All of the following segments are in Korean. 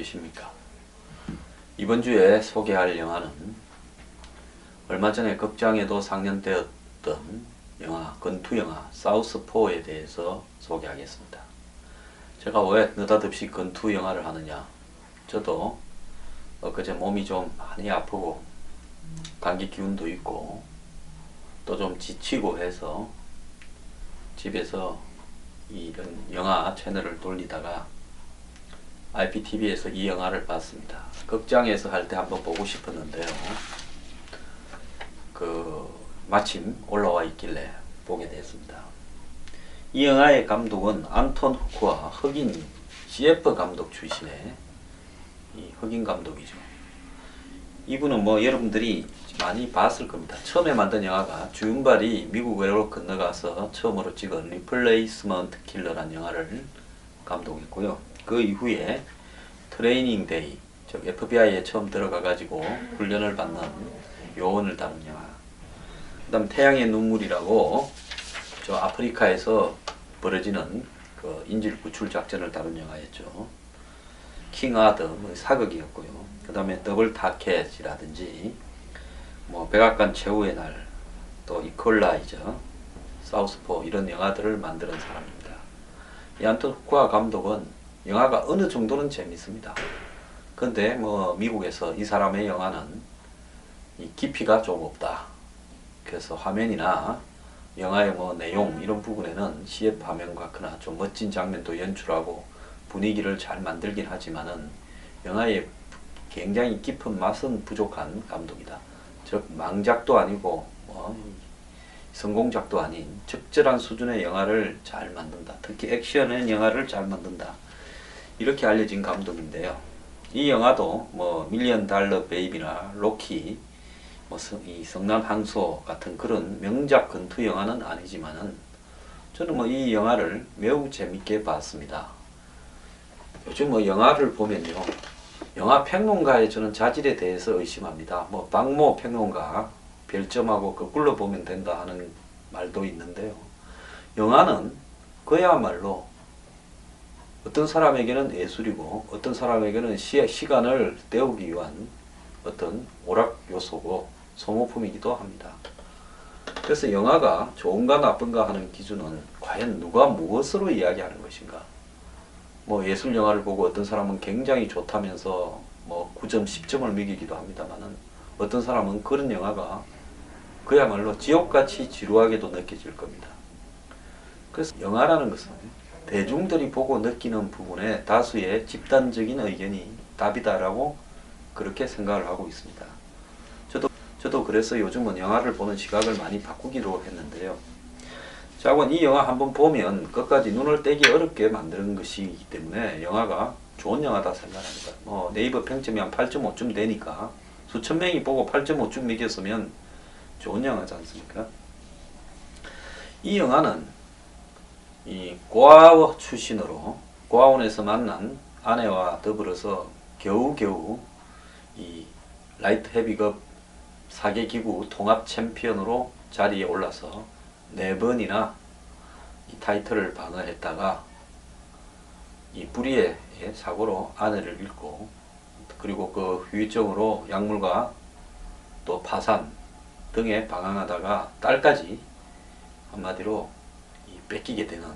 계십니까? 이번 주에 소개할 영화는 얼마 전에 극장에도 상영되었던 영화, 건투 영화 사우스포에 대해서 소개하겠습니다. 제가 왜 느닷없이 건투 영화를 하느냐? 저도 엊그제 몸이 좀 많이 아프고 감기 기운도 있고 또 좀 지치고 해서 집에서 이런 영화 채널을 돌리다가 IPTV에서 이 영화를 봤습니다. 극장에서 할 때 한번 보고 싶었는데요. 그 마침 올라와 있길래 보게 됐습니다. 이 영화의 감독은 안톤 후크와 흑인 CF 감독 출신의 이 흑인 감독이죠. 이분은 뭐 여러분들이 많이 봤을 겁니다. 처음에 만든 영화가 주윤발이 미국으로 건너가서 처음으로 찍은 리플레이스먼트 킬러라는 영화를 감독했고요. 그 이후에 트레이닝 데이, 즉 FBI에 처음 들어가 가지고 훈련을 받는 요원을 다룬 영화. 그 다음 태양의 눈물이라고 저 아프리카에서 벌어지는 그 인질 구출 작전을 다룬 영화였죠. 킹 아더 뭐 사극이었고요. 그 다음에 더블 타켓이라든지 뭐 백악관 최후의 날, 또 이퀄라이저, 사우스포 이런 영화들을 만드는 사람입니다. 이 안톤 후크아 감독은 영화가 어느 정도는 재밌습니다. 근데 뭐 미국에서 이 사람의 영화는 이 깊이가 좀 없다. 그래서 화면이나 영화의 뭐 내용 이런 부분에는 CF 화면과 그나 좀 멋진 장면도 연출하고 분위기를 잘 만들긴 하지만은 영화의 굉장히 깊은 맛은 부족한 감독이다. 즉 망작도 아니고 뭐 성공작도 아닌 적절한 수준의 영화를 잘 만든다. 특히 액션의 영화를 잘 만든다. 이렇게 알려진 감독인데요. 이 영화도 뭐 밀리언 달러 베이비나 로키, 뭐 이 성난 항소 같은 그런 명작 건투 영화는 아니지만은 저는 뭐 이 영화를 매우 재밌게 봤습니다. 요즘 뭐 영화를 보면요. 영화 평론가의 저는 자질에 대해서 의심합니다. 뭐 박모 평론가 별점하고 거꾸로 보면 된다 하는 말도 있는데요. 영화는 그야말로 어떤 사람에게는 예술이고 어떤 사람에게는 시, 시간을 때우기 위한 어떤 오락 요소고 소모품이기도 합니다. 그래서 영화가 좋은가 나쁜가 하는 기준은 과연 누가 무엇으로 이야기하는 것인가? 뭐 예술 영화를 보고 어떤 사람은 굉장히 좋다면서 뭐 9점, 10점을 매기기도 합니다만은 어떤 사람은 그런 영화가 그야말로 지옥같이 지루하게도 느껴질 겁니다. 그래서 영화라는 것은 대중들이 보고 느끼는 부분에 다수의 집단적인 의견이 답이다라고 그렇게 생각을 하고 있습니다. 저도 저도 그래서 요즘은 영화를 보는 시각을 많이 바꾸기로 했는데요. 자원 이 영화 한번 보면 끝까지 눈을 떼기 어렵게 만드는 것이기 때문에 영화가 좋은 영화다 생각합니다. 뭐 네이버 평점이 한 8.5쯤 되니까 수천 명이 보고 8.5쯤 매겼으면 좋은 영화지 않습니까? 이 영화는 이 고아원 출신으로 고아원에서 만난 아내와 더불어서 겨우겨우 이 라이트 헤비급 사계 기구 통합 챔피언으로 자리에 올라서 네 번이나 이 타이틀을 방어했다가 이 불의의 사고로 아내를 잃고 그리고 그 후유증으로 약물과 또 파산 등에 방황하다가 딸까지 한마디로 이 뺏기게 되는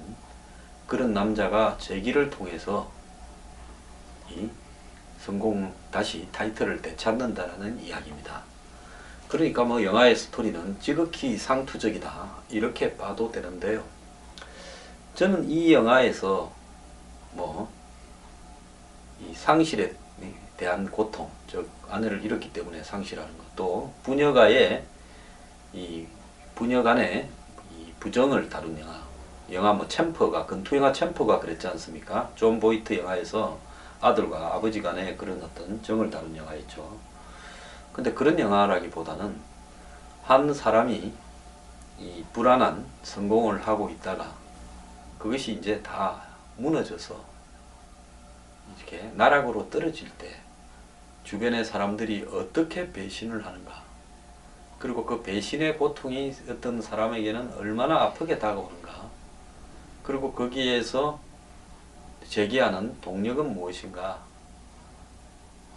그런 남자가 재기를 통해서 이 성공 다시 타이틀을 되찾는다라는 이야기입니다. 그러니까 뭐 영화의 스토리는 지극히 상투적이다 이렇게 봐도 되는데요. 저는 이 영화에서 뭐 이 상실에 대한 고통, 즉 아내를 잃었기 때문에 상실하는 것, 또 부녀가의 이 부녀 간의 이 부정을 다룬 영화. 영화 뭐 챔퍼가 건투 영화 챔퍼가 그랬지 않습니까? 존 보이트 영화에서 아들과 아버지 간의 그런 어떤 정을 다룬 영화였죠. 근데 그런 영화라기보다는 한 사람이 이 불안한 성공을 하고 있다가 그것이 이제 다 무너져서 이렇게 나락으로 떨어질 때 주변의 사람들이 어떻게 배신을 하는가 그리고 그 배신의 고통이 어떤 사람에게는 얼마나 아프게 다가오는가 그리고 거기에서 제기하는 동력은 무엇인가?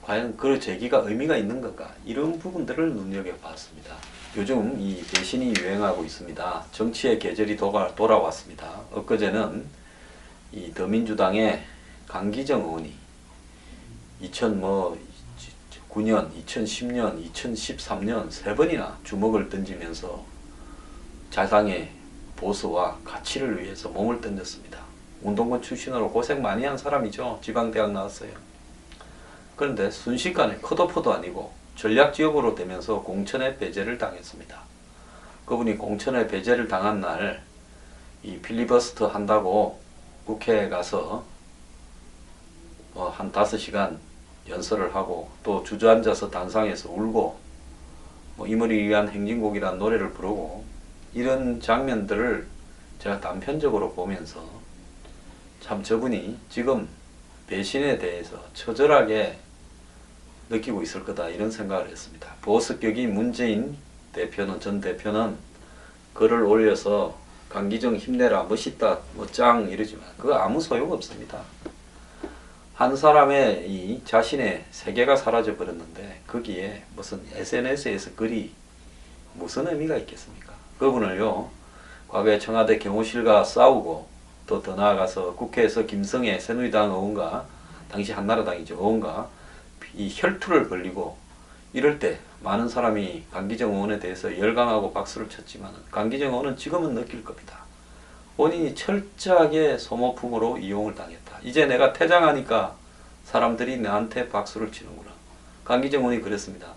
과연 그 제기가 의미가 있는 건가? 이런 부분들을 눈여겨봤습니다. 요즘 이 배신이 유행하고 있습니다. 정치의 계절이 도가, 돌아왔습니다. 엊그제는 이 더민주당의 강기정 의원이 2009년, 2010년, 2013년 세 번이나 주먹을 던지면서 자당의 보수와 가치를 위해서 몸을 던졌습니다. 운동권 출신으로 고생 많이 한 사람이죠. 지방대학 나왔어요. 그런데 순식간에 컷오프도 아니고 전략지역으로 되면서 공천에 배제를 당했습니다. 그분이 공천에 배제를 당한 날 이 필리버스터 한다고 국회에 가서 뭐한 다섯 시간 연설을 하고 또 주저앉아서 단상에서 울고 뭐 이머리 위한 행진곡이란 노래를 부르고 이런 장면들을 제가 단편적으로 보면서 참 저분이 지금 배신에 대해서 처절하게 느끼고 있을 거다 이런 생각을 했습니다. 보수격이 문재인 대표는 전 대표는 글을 올려서 강기정 힘내라 멋있다 뭐짱 이러지만 그거 아무 소용 없습니다. 한 사람의 이 자신의 세계가 사라져 버렸는데 거기에 무슨 SNS에서 글이 무슨 의미가 있겠습니까? 그분을요 과거에 청와대 경호실과 싸우고 또 더 나아가서 국회에서 김성애 새누리당 의원과 당시 한나라당이죠 의원과 이 혈투를 벌리고 이럴 때 많은 사람이 강기정 의원에 대해서 열광하고 박수를 쳤지만 강기정 의원은 지금은 느낄 겁니다. 본인이 철저하게 소모품으로 이용을 당했다. 이제 내가 퇴장하니까 사람들이 나한테 박수를 치는구나. 강기정 의원이 그랬습니다.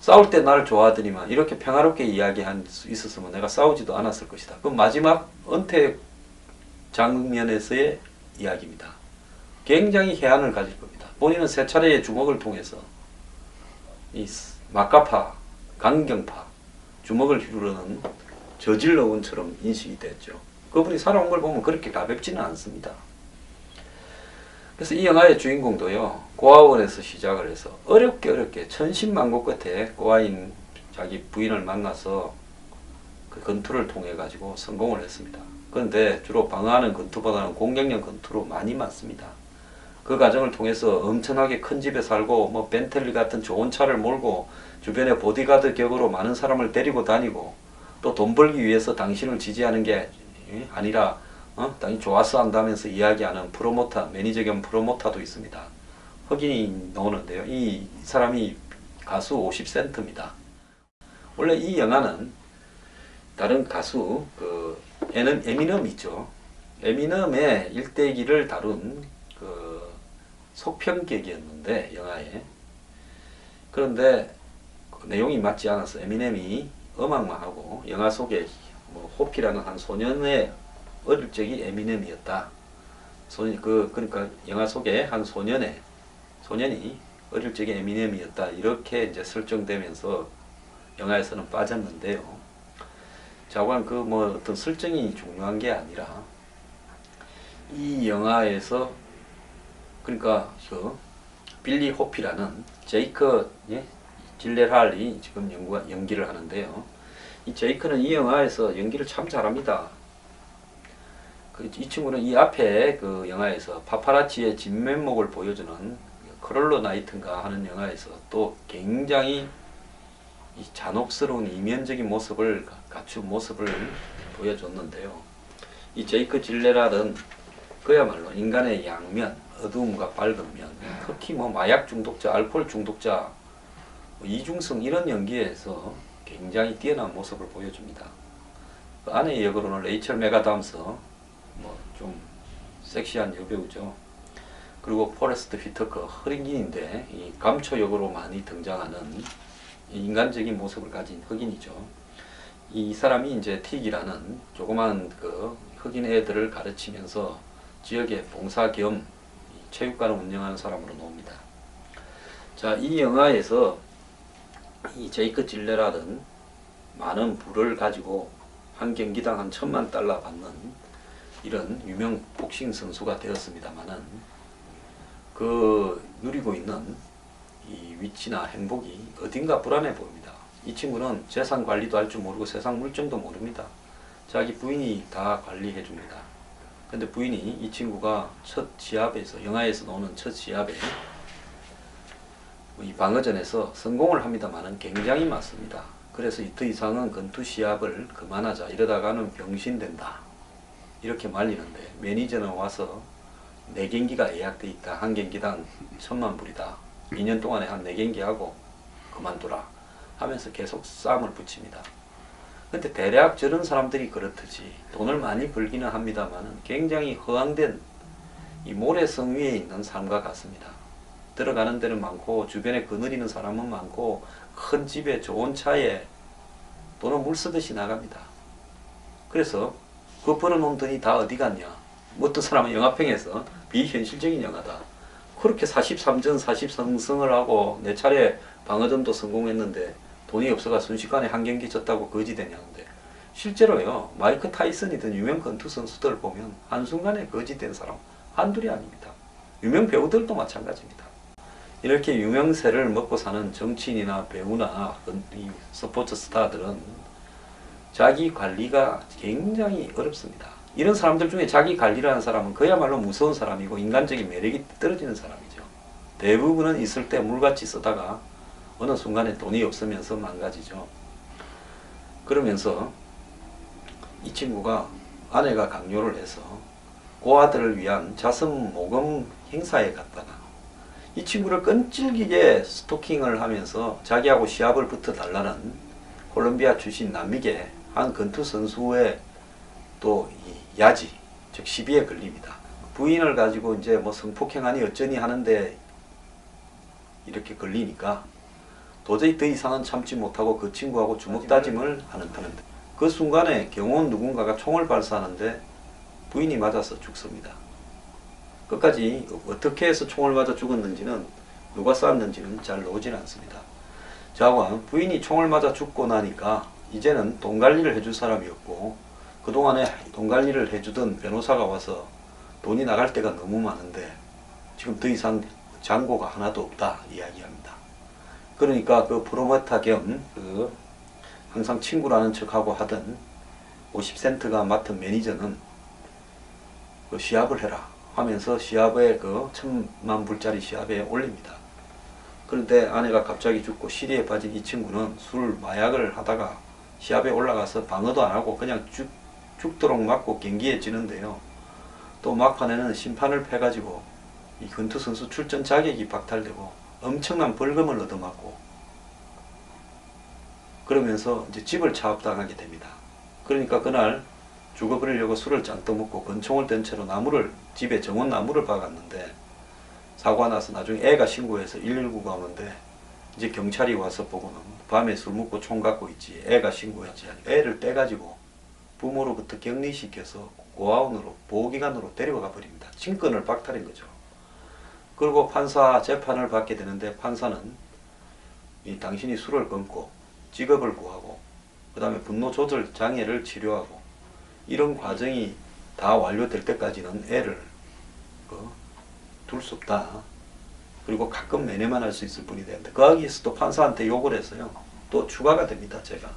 싸울 때 나를 좋아하더니만 이렇게 평화롭게 이야기한 수 있었으면 내가 싸우지도 않았을 것이다. 그 마지막 은퇴 장면에서의 이야기입니다. 굉장히 해안을 가질 겁니다. 본인은 세 차례의 주먹을 통해서 이 막가파, 강경파, 주먹을 휘두르는 저질러운처럼 인식이 됐죠. 그분이 살아온 걸 보면 그렇게 가볍지는 않습니다. 그래서 이 영화의 주인공도요, 고아원에서 시작을 해서 어렵게 어렵게 천신만고 끝에 고아인 자기 부인을 만나서 그 건투를 통해 가지고 성공을 했습니다. 그런데 주로 방어하는 건투보다는 공격력 건투로 많이 맞습니다. 그 과정을 통해서 엄청나게 큰 집에 살고 뭐 벤틀리 같은 좋은 차를 몰고 주변에 보디가드 격으로 많은 사람을 데리고 다니고 또 돈 벌기 위해서 당신을 지지하는 게 아니라 어? 당연히 좋아서 한다면서 이야기하는 프로모터, 매니저 겸 프로모터도 있습니다. 흑인이 나오는데요. 이 사람이 가수 50센트입니다. 원래 이 영화는 다른 가수 그 에는 에미넘 있죠. 에미넘의 일대기를 다룬 그 속편격이었는데 영화에 그런데 그 내용이 맞지 않아서 에미넴이 음악만 하고 영화 속에 뭐 호피라는 한 소년의 어릴 적이 에미넴이었다. 소년 그 그러니까 영화 속에 한 소년의 소년이 어릴 적에 에미넴이었다 이렇게 이제 설정되면서 영화에서는 빠졌는데요. 자관 그 뭐 어떤 설정이 중요한 게 아니라 이 영화에서 그러니까 그 빌리 호피라는 제이크 예? 질레할이 지금 연구, 연기를 하는데요. 이 제이크는 이 영화에서 연기를 참 잘합니다. 그, 이 친구는 이 앞에 그 영화에서 파파라치의 진면목을 보여주는 크롤러 나이트인가 하는 영화에서 또 굉장히 이 잔혹스러운 이면적인 모습을 갖춘 모습을 보여줬는데요. 이 제이크 질레랄은 그야말로 인간의 양면, 어두움과 밝은 면, 특히 뭐 마약 중독자, 알코올 중독자, 뭐 이중성 이런 연기에서 굉장히 뛰어난 모습을 보여줍니다. 그 아내의 역으로는 레이첼 메가담스, 뭐 좀 섹시한 여배우죠. 그리고 포레스트 휘터커 흑인인데 이 감초 역으로 많이 등장하는 인간적인 모습을 가진 흑인이죠. 이 사람이 이제 틱이라는 조그만 그 흑인 애들을 가르치면서 지역의 봉사 겸 체육관을 운영하는 사람으로 나옵니다. 자, 이 영화에서 이 제이크 질레라는 많은 부를 가지고 한 경기당 한 천만 달러 받는 이런 유명 복싱 선수가 되었습니다만은 그 누리고 있는 이 위치나 행복이 어딘가 불안해 보입니다. 이 친구는 재산 관리도 할 줄 모르고 세상 물정도 모릅니다. 자기 부인이 다 관리해 줍니다. 근데 부인이 이 친구가 첫 시합에서 영화에서 나오는 첫 시합에 이 방어전에서 성공을 합니다만은 굉장히 맞습니다. 그래서 더 이상은 건투 시합을 그만하자 이러다가는 병신된다 이렇게 말리는데 매니저는 와서 네 경기가 예약돼 있다 한 경기당 천만 불이다 2년 동안에 한 네 경기 하고 그만두라 하면서 계속 싸움을 붙입니다. 근데 대략 저런 사람들이 그렇듯이 돈을 많이 벌기는 합니다만은 굉장히 허황된 이 모래성 위에 있는 삶과 같습니다. 들어가는 데는 많고 주변에 거느리는 사람은 많고 큰 집에 좋은 차에 돈은 물 쓰듯이 나갑니다. 그래서 그 벌어놓은 돈이 다 어디 갔냐? 뭐 어떤 사람은 영화평에서 비현실적인 영화다. 그렇게 43전 40성승을 하고 내 차례 방어전도 성공했는데 돈이 없어가 순식간에 한 경기 졌다고 거지되냐는데 실제로요 마이크 타이슨이든 유명 권투 선수들 보면 한순간에 거지된 사람 한둘이 아닙니다. 유명 배우들도 마찬가지입니다. 이렇게 유명세를 먹고 사는 정치인이나 배우나 이 스포츠 스타들은 자기 관리가 굉장히 어렵습니다. 이런 사람들 중에 자기 관리를 하는 사람은 그야말로 무서운 사람이고 인간적인 매력이 떨어지는 사람이죠. 대부분은 있을 때 물같이 쓰다가 어느 순간에 돈이 없으면서 망가지죠. 그러면서 이 친구가 아내가 강요를 해서 고아들을 위한 자선 모금 행사에 갔다가 이 친구를 끈질기게 스토킹을 하면서 자기하고 시합을 붙어 달라는 콜롬비아 출신 남미계 한 건투 선수의 또이 야지 즉 시비에 걸립니다. 부인을 가지고 이제 뭐 성폭행하니 어쩌니 하는데 이렇게 걸리니까 도저히 더 이상은 참지 못하고 그 친구하고 주먹 다짐을 하는 하는데 그 순간에 경호원 누군가가 총을 발사하는데 부인이 맞아서 죽습니다. 끝까지 어떻게 해서 총을 맞아 죽었는지는 누가 쐈는지는 잘 나오질 않습니다. 자관 부인이 총을 맞아 죽고 나니까 이제는 돈 관리를 해줄 사람이 없고 그동안에 돈 관리를 해주던 변호사가 와서 돈이 나갈 때가 너무 많은데 지금 더 이상 잔고가 하나도 없다 이야기합니다. 그러니까 그 프로모터 겸그 항상 친구라는 척하고 하던 50센트가 맡은 매니저는 그 시합을 해라 하면서 시합에 그 천만 불짜리 시합에 올립니다. 그런데 아내가 갑자기 죽고 시리에 빠진 이 친구는 술 마약을 하다가 시합에 올라가서 방어도 안 하고 그냥 죽, 죽도록 맞고 경기에 지는데요. 또 막판에는 심판을 패가지고 이 권투 선수 출전 자격이 박탈되고 엄청난 벌금을 얻어맞고 그러면서 이제 집을 차압당하게 됩니다. 그러니까 그날 죽어버리려고 술을 잔뜩 먹고 권총을 든 채로 나무를 집에 정원 나무를 박았는데 사고 나서 나중에 애가 신고해서 119가 오는데 이제 경찰이 와서 보고는 밤에 술 먹고 총 갖고 있지 애가 신고했지 애를 떼가지고 부모로부터 격리시켜서 고아원으로 보호기관으로 데려가 버립니다. 친권을 박탈한 거죠. 그리고 판사 재판을 받게 되는데 판사는 이 당신이 술을 끊고 직업을 구하고 그 다음에 분노 조절 장애를 치료하고 이런 과정이 다 완료될 때까지는 애를 그, 둘 수 없다. 그리고 가끔 매매만 할 수 있을 뿐이 되는데 거기에서 또 판사한테 욕을 했어요. 또 추가가 됩니다. 제가.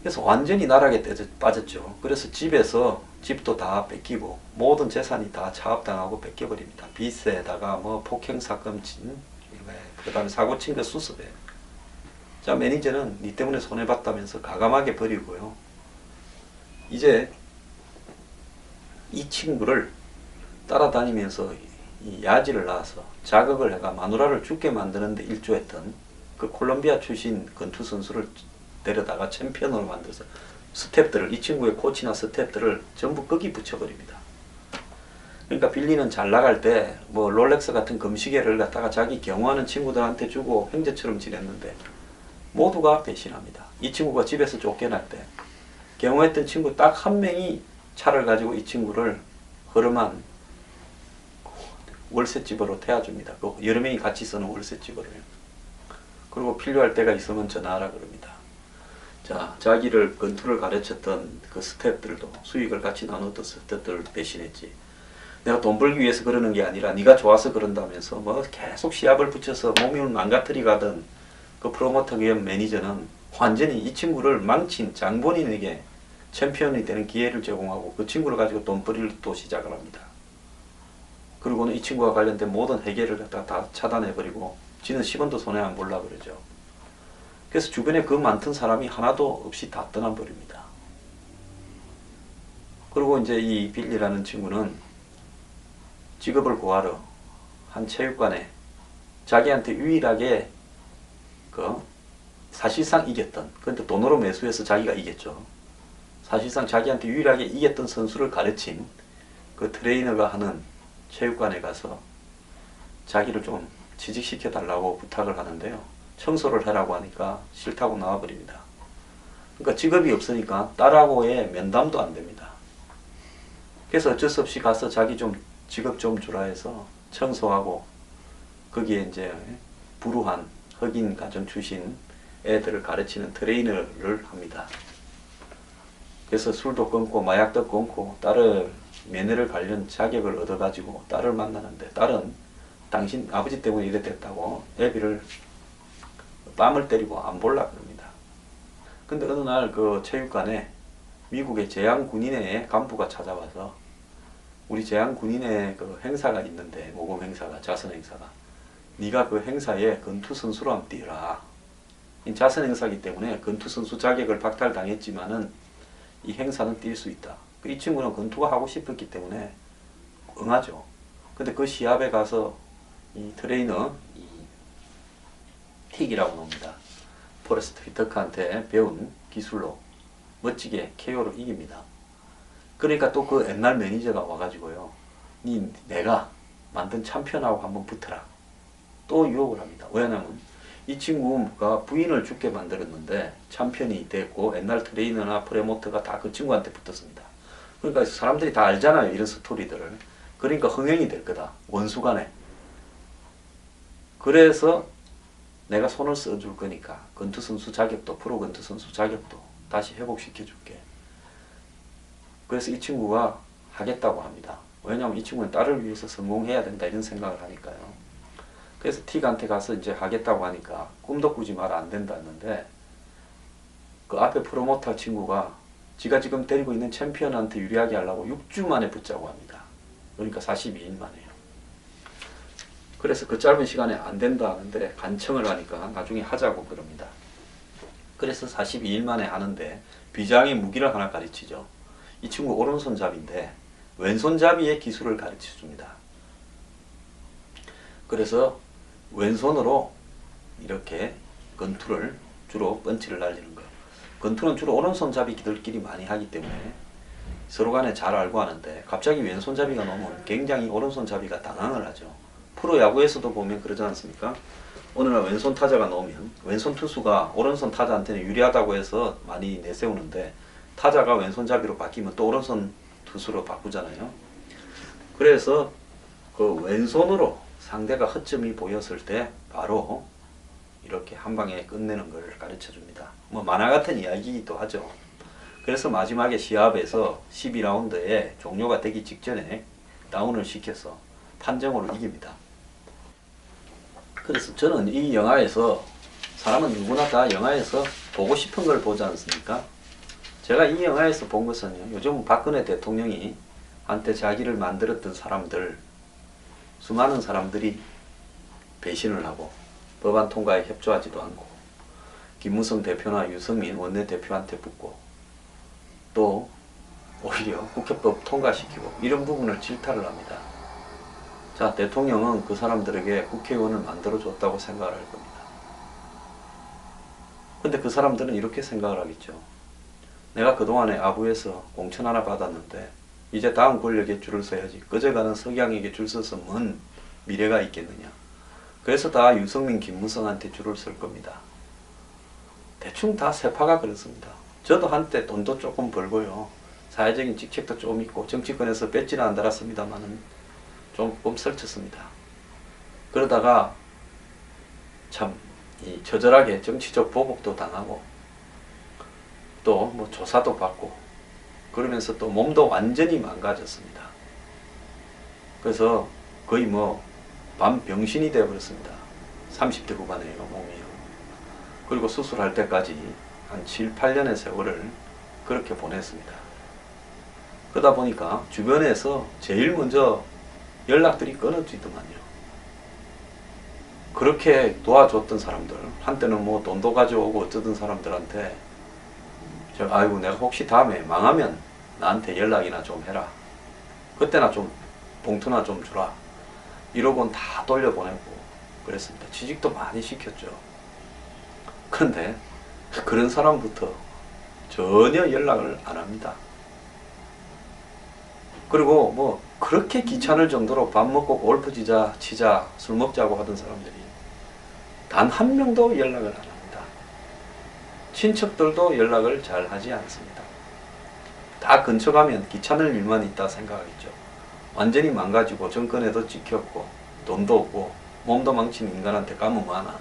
그래서 완전히 나락에 빠졌죠. 그래서 집에서 집도 다 뺏기고 모든 재산이 다 차압당하고 뺏겨버립니다. 빚에다가 뭐 폭행 사건 친, 그 다음에 사고 친 거 수습해. 자 매니저는 니 때문에 손해 봤다면서 가감하게 버리고요. 이제 이 친구를 따라다니면서 이 야지를 낳아서 자극을 해가 마누라를 죽게 만드는데 일조했던 그 콜롬비아 출신 건투 선수를 데려다가 챔피언으로 만들어서 스텝들을 이 친구의 코치나 스텝들을 전부 끄기 붙여버립니다. 그러니까 빌리는 잘 나갈 때 뭐 롤렉스 같은 금시계를 갖다가 자기 경호하는 친구들한테 주고 형제처럼 지냈는데 모두가 배신합니다. 이 친구가 집에서 쫓겨날 때 경호했던 친구 딱 한 명이 차를 가지고 이 친구를 허름한 월세집으로 태워줍니다. 그 여러 명이 같이 쓰는 월세집으로요. 그리고 필요할 때가 있으면 전화하라 그럽니다. 자, 자기를 건투를 가르쳤던 그 스태프들도 수익을 같이 나눴던 스태프들을 배신했지. 내가 돈 벌기 위해서 그러는 게 아니라 네가 좋아서 그런다면서 뭐 계속 시합을 붙여서 몸을 망가뜨리 가던 그 프로모터 겸 매니저는 완전히 이 친구를 망친 장본인에게 챔피언이 되는 기회를 제공하고 그 친구를 가지고 돈벌이를 또 시작을 합니다. 그리고는 이 친구와 관련된 모든 해결을 갖다 다 차단해버리고 지는 10원도 손해 안 볼라 그러죠. 그래서 주변에 그 많던 사람이 하나도 없이 다 떠나버립니다. 그리고 이제 이 빌리라는 친구는 직업을 구하러 한 체육관에 자기한테 유일하게 그 사실상 이겼던 그런데 돈으로 매수해서 자기가 이겼죠. 사실상 자기한테 유일하게 이겼던 선수를 가르친 그 트레이너가 하는 체육관에 가서 자기를 좀 취직시켜 달라고 부탁을 하는데요. 청소를 하라고 하니까 싫다고 나와버립니다. 그러니까 직업이 없으니까 딸하고의 면담도 안 됩니다. 그래서 어쩔 수 없이 가서 자기 좀 직업 좀 주라 해서 청소하고 거기에 이제 불우한 흑인 가정 출신 애들을 가르치는 트레이너를 합니다. 그래서 술도 끊고 마약도 끊고 딸을 매너를 관련 자격을 얻어가지고 딸을 만나는데 딸은 당신 아버지 때문에 이래 됐다고 애비를 뺨을 때리고 안 볼라 그럽니다. 근데 어느 날 그 체육관에 미국의 제양 군인회 간부가 찾아와서 우리 제양 군인회 그 행사가 있는데 모금 행사가 자선 행사가 네가 그 행사에 건투 선수로 한번 뛰어라. 이 자선 행사기 때문에 건투 선수 자격을 박탈당했지만은 이 행사는 뛸 수 있다. 이 친구는 건투가 하고 싶었기 때문에 응하죠. 근데 그 시합에 가서 이 트레이너 이 틱이라고 놉니다. 포레스트 휘터크한테 배운 기술로 멋지게 KO로 이깁니다. 그러니까 또 그 옛날 매니저가 와가지고요. 니 내가 만든 챔피언하고 한번 붙어라. 또 유혹을 합니다. 왜냐면 이 친구가 부인을 죽게 만들었는데 챔피언이 됐고 옛날 트레이너나 프레모터가 다 그 친구한테 붙었습니다. 그러니까 사람들이 다 알잖아요. 이런 스토리들을. 그러니까 흥행이 될 거다. 원수 간에. 그래서 내가 손을 써줄 거니까 건투 선수 자격도 프로 건투 선수 자격도 다시 회복시켜 줄게. 그래서 이 친구가 하겠다고 합니다. 왜냐하면 이 친구는 딸을 위해서 성공해야 된다 이런 생각을 하니까요. 그래서 틱한테 가서 이제 하겠다고 하니까 꿈도 꾸지 마라 안 된다 했는데 그 앞에 프로모터 친구가 지가 지금 데리고 있는 챔피언한테 유리하게 하려고 6주 만에 붙자고 합니다. 그러니까 42일 만에요. 그래서 그 짧은 시간에 안 된다 하는데 간청을 하니까 나중에 하자고 그럽니다. 그래서 42일 만에 하는데 비장의 무기를 하나 가르치죠. 이 친구 오른손잡이인데 왼손잡이의 기술을 가르쳐 줍니다. 그래서 왼손으로 이렇게 건투를 주로 펀치를 날리는 건투는 주로 오른손잡이들끼리 많이 하기 때문에 서로 간에 잘 알고 하는데 갑자기 왼손잡이가 나오면 굉장히 오른손잡이가 당황을 하죠. 프로 야구에서도 보면 그러지 않습니까? 어느 날 왼손 타자가 나오면 왼손 투수가 오른손 타자한테는 유리하다고 해서 많이 내세우는데 타자가 왼손잡이로 바뀌면 또 오른손 투수로 바꾸잖아요. 그래서 그 왼손으로 상대가 허점이 보였을 때 바로 이렇게 한 방에 끝내는 걸 가르쳐 줍니다. 뭐 만화 같은 이야기이기도 하죠. 그래서 마지막에 시합에서 12라운드에 종료가 되기 직전에 다운을 시켜서 판정으로 이깁니다. 그래서 저는 이 영화에서 사람은 누구나 다 영화에서 보고 싶은 걸 보지 않습니까? 제가 이 영화에서 본 것은요, 요즘 박근혜 대통령이 한때 자기를 만들었던 사람들, 수많은 사람들이 배신을 하고 법안 통과에 협조하지도 않고 김무성 대표나 유승민 원내대표한테 붙고 또 오히려 국회법 통과시키고 이런 부분을 질타를 합니다. 자, 대통령은 그 사람들에게 국회의원을 만들어줬다고 생각을 할 겁니다. 근데 그 사람들은 이렇게 생각을 하겠죠. 내가 그동안에 아부에서 공천 하나 받았는데 이제 다음 권력에 줄을 서야지. 꺼져가는 석양에게 줄 서서 뭔 미래가 있겠느냐. 그래서 다 유승민, 김무성한테 줄을 설 겁니다. 대충 다 세파가 그렇습니다. 저도 한때 돈도 조금 벌고요. 사회적인 직책도 좀 있고 정치권에서 뺏지는 안 달았습니다만은 조금 설쳤습니다. 그러다가 참이 처절하게 정치적 보복도 당하고 또 뭐 조사도 받고 그러면서 또 몸도 완전히 망가졌습니다. 그래서 거의 뭐 반병신이 되어버렸습니다. 30대 후반에요 몸이요. 그리고 수술할 때까지 한 7, 8년의 세월을 그렇게 보냈습니다. 그러다 보니까 주변에서 제일 먼저 연락들이 끊어지더만요. 그렇게 도와줬던 사람들, 한때는 뭐 돈도 가져오고 어쩌던 사람들한테 저 아이고 내가 혹시 다음에 망하면 나한테 연락이나 좀 해라. 그때나 좀 봉투나 좀 주라. 이러곤 다 돌려보내고 그랬습니다. 취직도 많이 시켰죠. 그런데 그런 사람부터 전혀 연락을 안 합니다. 그리고 뭐 그렇게 귀찮을 정도로 밥 먹고 골프 치자, 치자, 술 먹자고 하던 사람들이 단 한 명도 연락을 안 합니다. 친척들도 연락을 잘 하지 않습니다. 다 근처 가면 귀찮을 일만 있다 생각하겠죠. 완전히 망가지고 정권에도 찍혔고 돈도 없고 몸도 망친 인간한테 가면 많아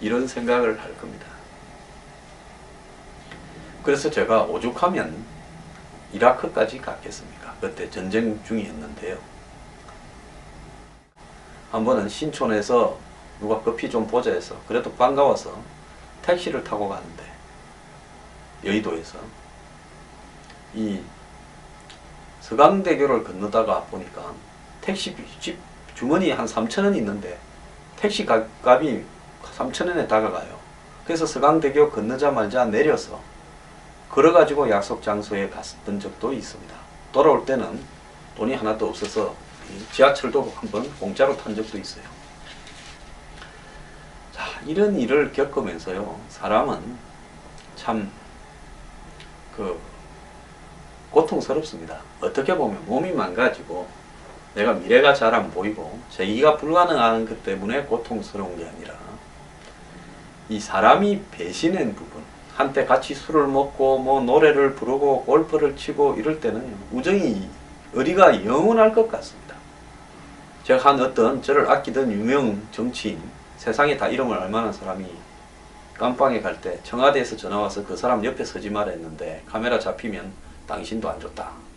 이런 생각을 할 겁니다. 그래서 제가 오죽하면 이라크까지 갔겠습니까? 그때 전쟁 중이었는데요. 한 번은 신촌에서 누가 커피 좀 보자 해서 그래도 반가워서 택시를 타고 가는데 여의도에서 이 서강대교를 건너다가 보니까 택시 집 주머니에 한 3천 원 있는데 택시 가- 값이 3천 원에 다가가요. 그래서 서강대교 건너자마자 내려서 걸어가지고 약속 장소에 갔던 적도 있습니다. 돌아올 때는 돈이 하나도 없어서 이 지하철도 한번 공짜로 탄 적도 있어요. 자, 이런 일을 겪으면서요, 사람은 참, 그, 고통스럽습니다. 어떻게 보면 몸이 망가지고, 내가 미래가 잘 안 보이고, 제기가 불가능한 것 때문에 고통스러운 게 아니라, 이 사람이 배신한 부분, 한때 같이 술을 먹고 뭐 노래를 부르고 골프를 치고 이럴 때는 우정이 의리가 영원할 것 같습니다. 제가 한 어떤 저를 아끼던 유명 정치인 세상에 다 이름을 알만한 사람이 깜빵에 갈 때 청와대에서 전화 와서 그 사람 옆에 서지 말아 했는데 카메라 잡히면 당신도 안 좋다.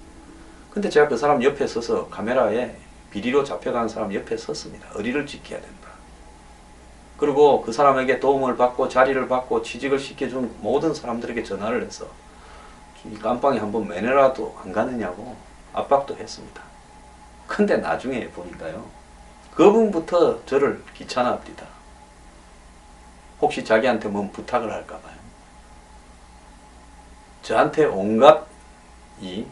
근데 제가 그 사람 옆에 서서 카메라에 비리로 잡혀간 사람 옆에 섰습니다. 의리를 지켜야 된다. 그리고 그 사람에게 도움을 받고 자리를 받고 취직을 시켜준 모든 사람들에게 전화를 해서 이 깜빵에 한번 매너라도 안 가느냐고 압박도 했습니다. 근데 나중에 보니까요. 그분부터 저를 귀찮아합니다. 혹시 자기한테 뭔 부탁을 할까봐요. 저한테 온갖 이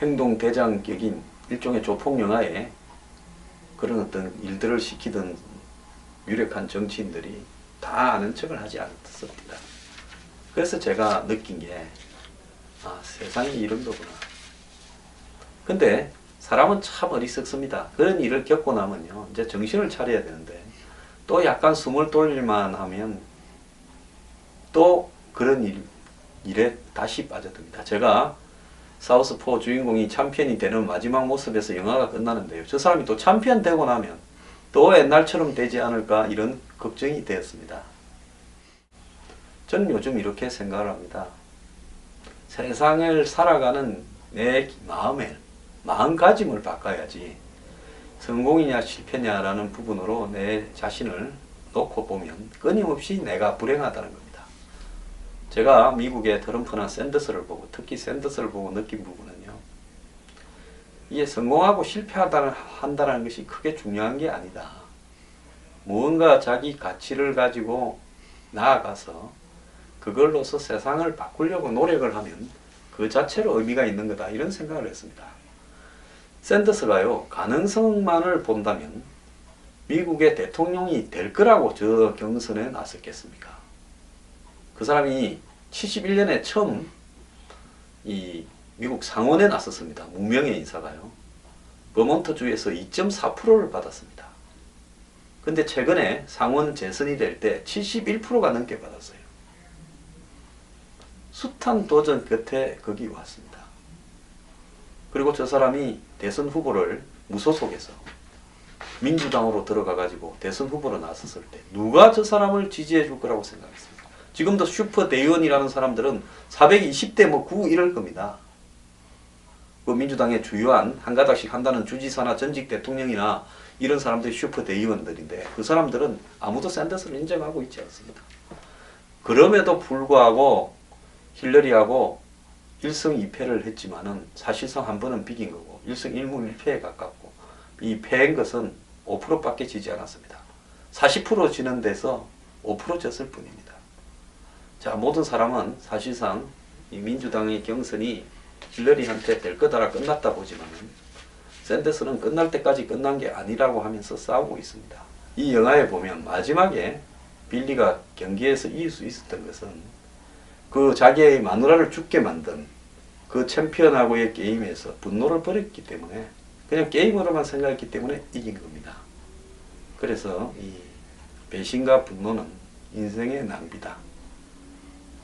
행동 대장격인 일종의 조폭 영화에 그런 어떤 일들을 시키던 유력한 정치인들이 다 아는 척을 하지 않습니다. 그래서 제가 느낀 게, 아, 세상이 이런 거구나. 근데 사람은 참 어리석습니다. 그런 일을 겪고 나면요, 이제 정신을 차려야 되는데, 또 약간 숨을 돌릴만 하면, 또 그런 일, 일에 다시 빠져듭니다. 제가 사우스포 주인공이 챔피언이 되는 마지막 모습에서 영화가 끝나는데요. 저 사람이 또 챔피언 되고 나면 또 옛날처럼 되지 않을까 이런 걱정이 되었습니다. 저는 요즘 이렇게 생각을 합니다. 세상을 살아가는 내 마음의 마음가짐을 바꿔야지 성공이냐 실패냐라는 부분으로 내 자신을 놓고 보면 끊임없이 내가 불행하다는 겁니다. 제가 미국의 트럼프나 샌더스를 보고 특히 샌더스를 보고 느낀 부분은요. 이게 성공하고 실패한다는 한다는 것이 크게 중요한 게 아니다. 무언가 자기 가치를 가지고 나아가서 그걸로서 세상을 바꾸려고 노력을 하면 그 자체로 의미가 있는 거다. 이런 생각을 했습니다. 샌더스가요, 가능성만을 본다면 미국의 대통령이 될 거라고 저 경선에 나섰겠습니까? 그 사람이 71년에 처음 이 미국 상원에 나섰습니다. 무명의 인사가요. 버몬트주에서 2.4%를 받았습니다. 근데 최근에 상원 재선이 될 때 71%가 넘게 받았어요. 숱한 도전 끝에 거기 왔습니다. 그리고 저 사람이 대선 후보를 무소속에서 민주당으로 들어가 가지고 대선 후보로 나섰을 때 누가 저 사람을 지지해 줄 거라고 생각했습니까? 지금도 슈퍼 대의원이라는 사람들은 420대 뭐 9 이럴 겁니다. 그 민주당의 주요한 한 가닥씩 한다는 주지사나 전직 대통령이나 이런 사람들이 슈퍼 대의원들인데 그 사람들은 아무도 샌더스를 인정하고 있지 않습니다. 그럼에도 불구하고 힐러리하고 1승 2패를 했지만은 사실상 한 번은 비긴 거고 1승 1무 1패에 가깝고 이 패인 것은 5%밖에 지지 않았습니다. 40% 지는 데서 5% 졌을 뿐입니다. 자, 모든 사람은 사실상 이 민주당의 경선이 힐러리한테 될 거다라 끝났다 보지만은 샌더스는 끝날 때까지 끝난 게 아니라고 하면서 싸우고 있습니다. 이 영화에 보면 마지막에 빌리가 경기에서 이길 수 있었던 것은 그 자기의 마누라를 죽게 만든 그 챔피언하고의 게임에서 분노를 버렸기 때문에 그냥 게임으로만 생각했기 때문에 이긴 겁니다. 그래서 이 배신과 분노는 인생의 낭비다.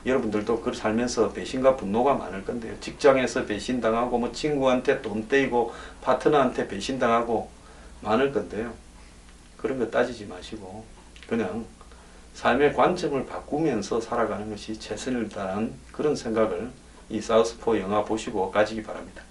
여러분들도 그 살면서 배신과 분노가 많을 건데요. 직장에서 배신당하고 뭐 친구한테 돈 떼이고 파트너한테 배신당하고 많을 건데요. 그런 거 따지지 마시고 그냥 삶의 관점을 바꾸면서 살아가는 것이 최선을 다한 그런 생각을 이 사우스포 영화 보시고 가지기 바랍니다.